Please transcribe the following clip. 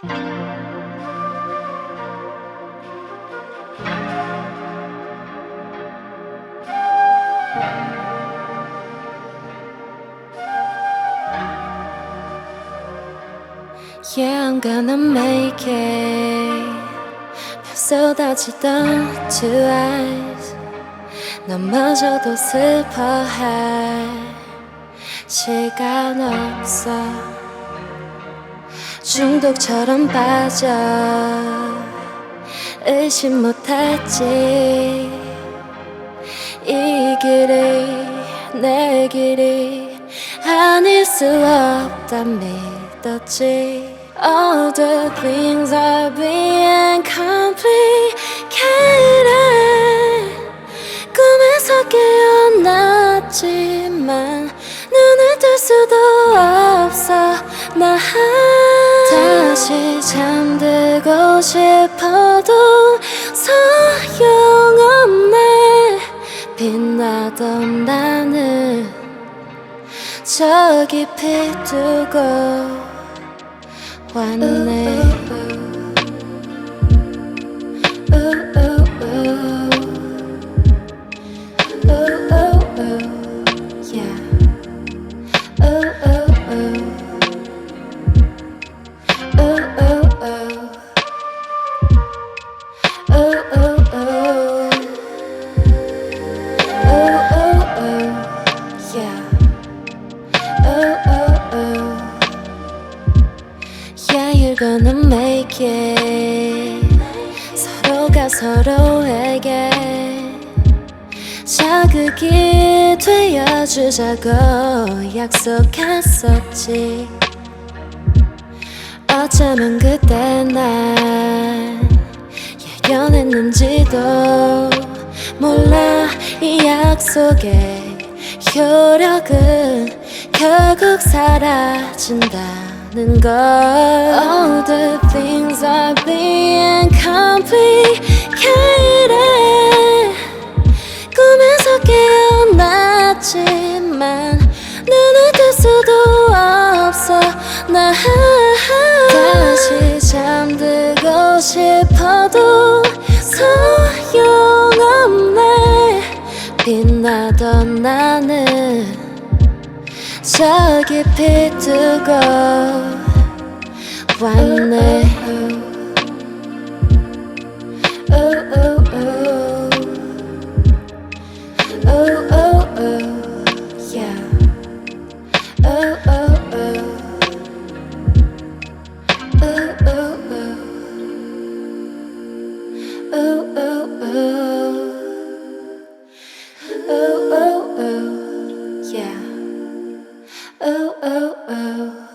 Yeah, I'm gonna make it. 쏟아지던 two eyes. 넘어져도 슬퍼할 시간 없어. 중독처럼 빠져. 의심 못했지. 이 길이 내 길이 아닐 수 없다 믿었지 All the things are being complicated 꿈에서 깨어났지만 눈을 뜰 수도 없어 나 다시 잠들고 싶어도 소용없네. 빛나던 나는 저 깊이 두고 왔네 Yeah, you're gonna make it. 서로가 서로에게 자극이 되어주자고 약속했었지. 어쩌면 그때 난 예견했는지도 몰라 이 약속의 효력은 결국 사라진다 는 걸 All the things are being complicated 꿈에서 깨어났지만 눈을 뜰 수도 없어 나 다시 잠들고 싶어도 저 깊이 두고 왔네 Oh, oh, oh. Oh, oh, oh, Oh, oh, oh,